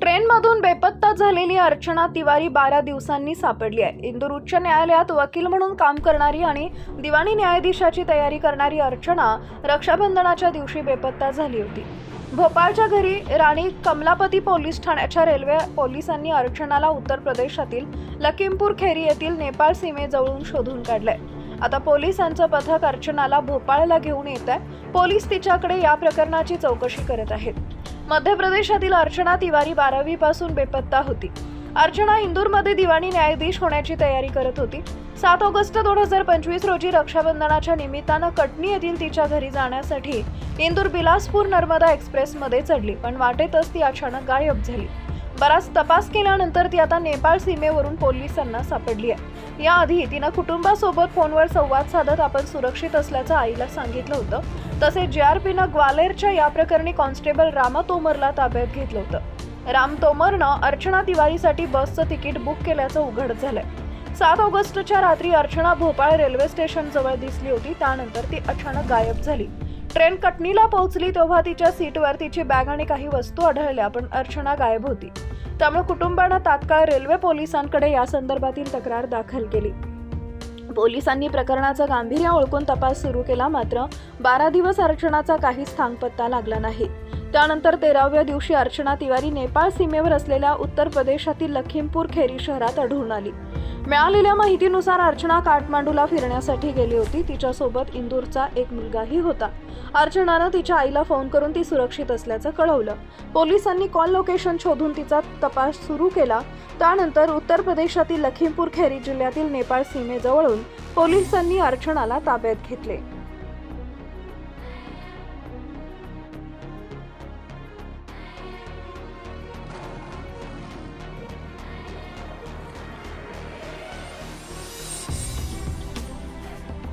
ट्रेनमधून बेपत्ता झालेली अर्चना तिवारी बारा दिवसांनी सापडली आहे. इंदूर उच्च न्यायालयात वकील म्हणून काम करणारी आणि दिवाणी न्यायाधीशाची तयारी करणारी अर्चना रक्षाबंधनाच्या दिवशी बेपत्ता झाली होती. भोपाळच्या घरी राणी कमलापती पोलीस ठाण्याच्या रेल्वे पोलिसांनी अर्चनाला उत्तर प्रदेशातील लखीमपूर खेरी येथील नेपाळ सीमेजवळून शोधून काढलंय. आता पोलिसांचं पथक अर्चनाला भोपाळला घेऊन येत आहे पोलीस तिच्याकडे या प्रकरणाची चौकशी करत आहेत. मध्य प्रदेशातील अर्चना तिवारी बारावी पासून बेपत्ता होती. अर्चना इंदूरमध्ये दिवाणी न्यायाधीश होण्याची तयारी करत होती. सात ऑगस्ट दोन हजार पंचवीस रोजी रक्षाबंधनाच्या निमित्तानं कटनी येथील तिच्या घरी जाण्यासाठी इंदूर बिलासपूर नर्मदा एक्सप्रेसमध्ये चढली पण वाटेतच ती अचानक गायब झाली. बराच तपास केल्यानंतर ती आता नेपाळ सीमेवरून पोलिसांना सापडली आहे. याआधी तिनं कुटुंबासोबत फोनवर संवाद साधत आपण सुरक्षित असल्याचं आईला सांगितलं होतं. तसेच जे आर पीनं ग्वालेरच्या या प्रकरणी कॉन्स्टेबल रामा तोमरला ताब्यात घेतलं होतं. राम तोमरनं अर्चना तिवारीसाठी बसचं तिकीट बुक केल्याचं उघड झालंय. सात ऑगस्टच्या रात्री अर्चना भोपाळ रेल्वे स्टेशन जवळ दिसली होती त्यानंतर ती अचानक गायब झाली. ट्रेन कटनीला पोहोचली तेव्हा तिच्या सीटवर तिची बॅग आणि काही वस्तू आढळल्या पण अर्चना गायब होती. त्यामुळे कुटुंबानं तात्काळ रेल्वे पोलिसांकडे या संदर्भातील तक्रार दाखल केली. पोलिसांनी प्रकरणाचं गांभीर्य ओळखून तपास सुरू केला मात्र बारा दिवस अर्चनाचा काहीच थांगपत्ता लागला नाही. त्यानंतर तेराव्या दिवशी अर्चना तिवारी नेपाळ सीमेवर असलेल्या उत्तर प्रदेशातील लखीमपूर खेरी शहरात आढळून आली. मिळालेल्या माहितीनुसार अर्चना काठमांडूला फिरण्यासाठी गेली होती. तिच्यासोबत इंदूरचा एक मुलगाही होता. अर्चनानं तिच्या आईला फोन करून ती सुरक्षित असल्याचं कळवलं. पोलिसांनी कॉल लोकेशन शोधून तिचा तपास सुरू केला. त्यानंतर उत्तर प्रदेशातील लखीमपूर खेरी जिल्ह्यातील नेपाळ सीमेजवळून पोलिसांनी अर्चनाला ताब्यात घेतले.